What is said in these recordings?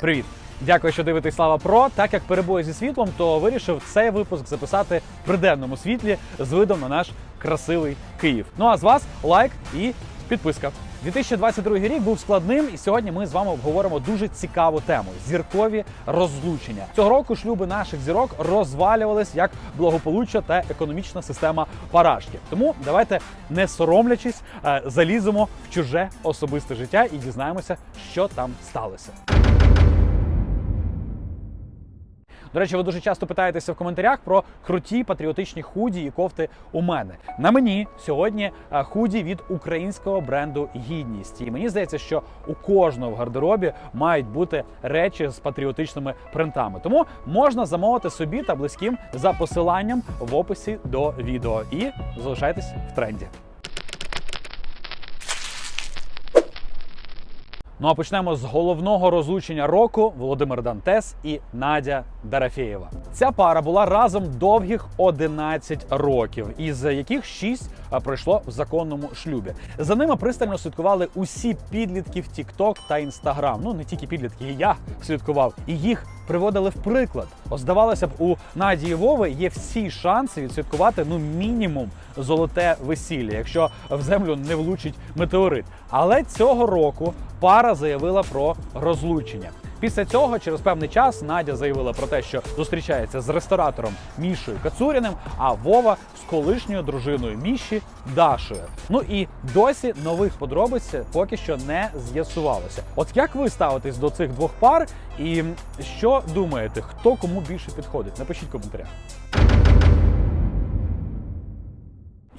Привіт! Дякую, що дивитесь Слава Про. Так як перебої зі світлом, то вирішив цей випуск записати при денному світлі з видом на наш красивий Київ. Ну а з вас лайк і підписка. 2022 рік був складним, і сьогодні ми з вами обговоримо дуже цікаву тему зіркові розлучення. Цього року шлюби наших зірок розвалювались як благополуччя та економічна система парашки. Тому давайте, не соромлячись, е, заліземо в чуже особисте життя і дізнаємося, що там сталося. До речі, ви дуже часто питаєтеся в коментарях про круті патріотичні худі і кофти у мене. На мені сьогодні е, худі від українського бренду Гідність. І мені здається, що у кожного в гардеробі мають бути речі з патріотичними принтами. Тому можна замовити собі та близьким за посиланням в описі до відео. І залишайтесь в тренді. Ну а почнемо з головного розлучення року Володимир Дантес і Надя Дарафєєва. Ця пара була разом довгих 11 років, із яких 6 пройшло в законному шлюбі. За ними пристально слідкували усі підлітки в TikTok та Instagram. Ну не тільки підлітки, і я слідкував, і їх приводили в приклад. О, здавалося б, у Наді і Вови є всі шанси відсвяткувати ну мінімум золоте весілля, якщо в землю не влучить метеорит. Але цього року пара заявила про розлучення. Після цього, через певний час, Надя заявила про те, що зустрічається з ресторатором Мішою Кацуріним, а Вова з колишньою дружиною Міші Дашою. Ну і досі нових подробиць поки що не з'ясувалося. От як ви ставитесь до цих двох пар, і що думаєте, хто кому більше підходить? Напишіть коментарях.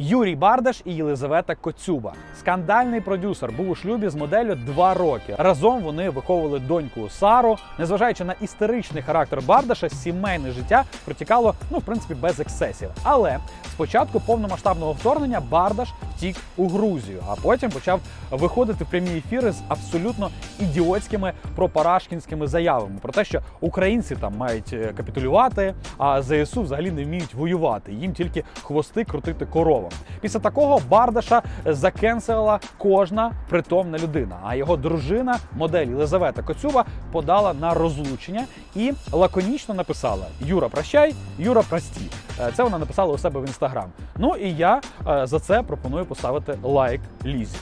Юрій Бардаш і Єлизавета Коцюба. Скандальний продюсер був у шлюбі з моделлю два роки. Разом вони виховували доньку Сару. Незважаючи на істеричний характер Бардаша, сімейне життя протікало ну в принципі без ексцесів. Але спочатку повномасштабного вторгнення Бардаш втік у Грузію, а потім почав виходити в прямі ефіри з абсолютно ідіотськими пропарашкінськими заявами про те, що українці там мають е, капітулювати, а ЗСУ взагалі не вміють воювати. Їм тільки хвости крутити Після такого Бардаша закенселила кожна притомна людина. А його дружина, модель Єлизавета Коцюба, подала на розлучення і лаконічно написала: Юра, прощай, Юра, прості. Е, Це вона написала у себе в інстаграм. Ну і я е, за це пропоную поставити лайк Лізі.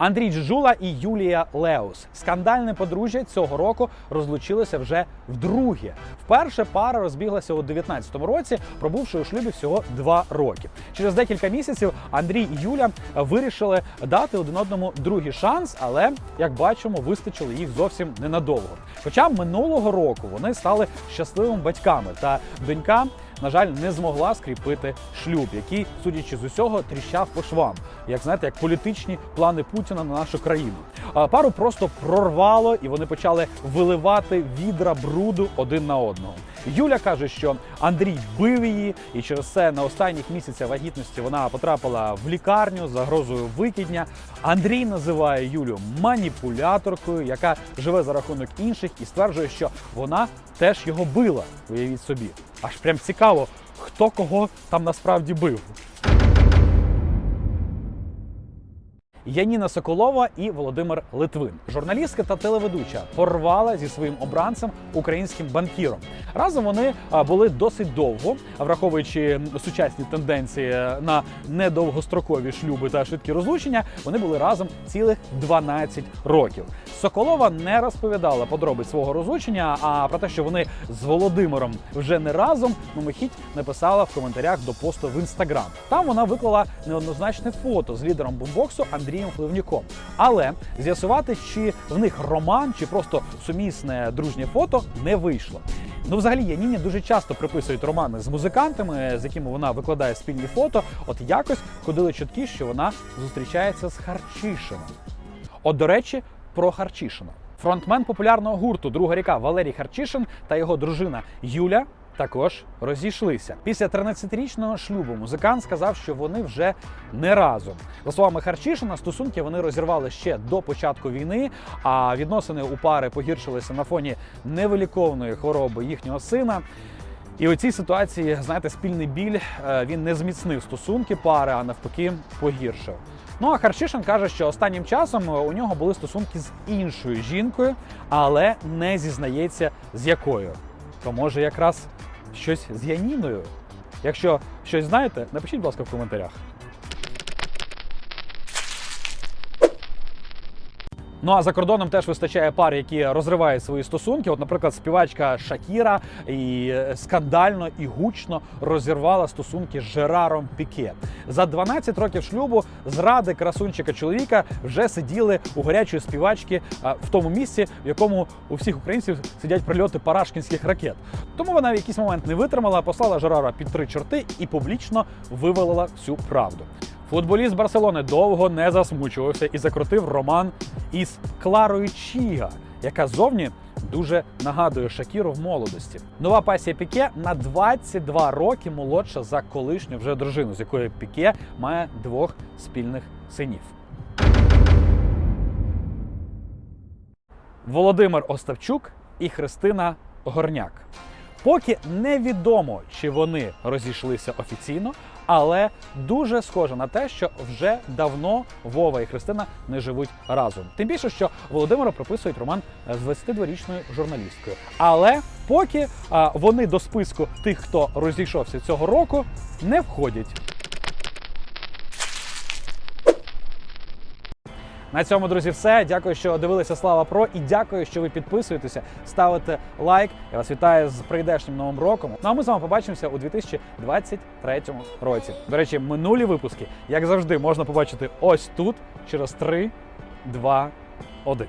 Андрій Джужула і Юлія Леус. Скандальне подружжя цього року розлучилося вже вдруге. Вперше пара розбіглася у 19-му році, пробувши у шлюбі всього два роки. Через декілька місяців Андрій і Юля вирішили дати один одному другий шанс, але як бачимо, вистачило їх зовсім ненадовго. Хоча минулого року вони стали щасливими батьками, та донька на жаль, не змогла скріпити шлюб, який, судячи з усього, тріщав по швам, як знаєте, як політичні плани Путіна на нашу країну. А пару просто прорвало, і вони почали виливати відра бруду один на одного. Юля каже, що Андрій бив її, і через це на останніх місяцях вагітності вона потрапила в лікарню з загрозою викидня. Андрій називає Юлю маніпуляторкою, яка живе за рахунок інших, і стверджує, що вона теж його била. Уявіть собі. Аж прям цікаво, хто кого там насправді бив. Яніна Соколова і Володимир Литвин, журналістка та телеведуча, порвала зі своїм обранцем українським банкіром. Разом вони були досить довго, враховуючи сучасні тенденції на недовгострокові шлюби та швидкі розлучення. Вони були разом цілих 12 років. Соколова не розповідала подробиць свого розлучення, а про те, що вони з Володимиром вже не разом, мимохідь написала в коментарях до посту в інстаграм. Там вона виклала неоднозначне фото з лідером бумбоксу Андрієм Пливнюком. Але з'ясувати, чи в них роман, чи просто сумісне дружнє фото не вийшло. Ну, взагалі, Яніні дуже часто приписують романи з музикантами, з якими вона викладає спільні фото. От якось ходили чутки, що вона зустрічається з Харчишином. От, до речі, про Харчишина. Фронтмен популярного гурту Друга ріка Валерій Харчишин та його дружина Юля також розійшлися. Після 13-річного шлюбу музикант сказав, що вони вже не разом. За словами Харчишина, стосунки вони розірвали ще до початку війни, а відносини у пари погіршилися на фоні невиліковної хвороби їхнього сина. І у цій ситуації, знаєте, спільний біль е, він не зміцнив стосунки пари, а навпаки, погіршив. Ну а Харчишин каже, що останнім часом у нього були стосунки з іншою жінкою, але не зізнається з якою. То може якраз щось з Яніною. Якщо щось знаєте, напишіть, будь ласка, в коментарях. Ну а за кордоном теж вистачає пар, які розривають свої стосунки. От, наприклад, співачка Шакіра і е, скандально і гучно розірвала стосунки з Жераром Піке. За 12 років шлюбу зради красунчика чоловіка вже сиділи у гарячої співачки в тому місці, в якому у всіх українців сидять прильоти парашкінських ракет. Тому вона в якийсь момент не витримала, послала Жерара під три чорти і публічно вивалила всю правду. Футболіст Барселони довго не засмучувався і закрутив роман із Кларою Чіга, яка зовні дуже нагадує Шакіру в молодості. Нова пасія Піке на 22 роки молодша за колишню вже дружину, з якою Піке має двох спільних синів. Володимир Остапчук і Христина Горняк. Поки невідомо, чи вони розійшлися офіційно, але дуже схоже на те, що вже давно Вова і Христина не живуть разом. Тим більше, що Володимира прописують роман з 22-річною журналісткою. Але поки вони до списку тих, хто розійшовся цього року, не входять. На цьому, друзі, все. Дякую, що дивилися Слава Про, і дякую, що ви підписуєтеся, ставите лайк. Я вас вітаю з прийдешнім новим роком. Ну а ми з вами побачимося у 2023 році. До речі, минулі випуски, як завжди, можна побачити ось тут через 3, 2, 1.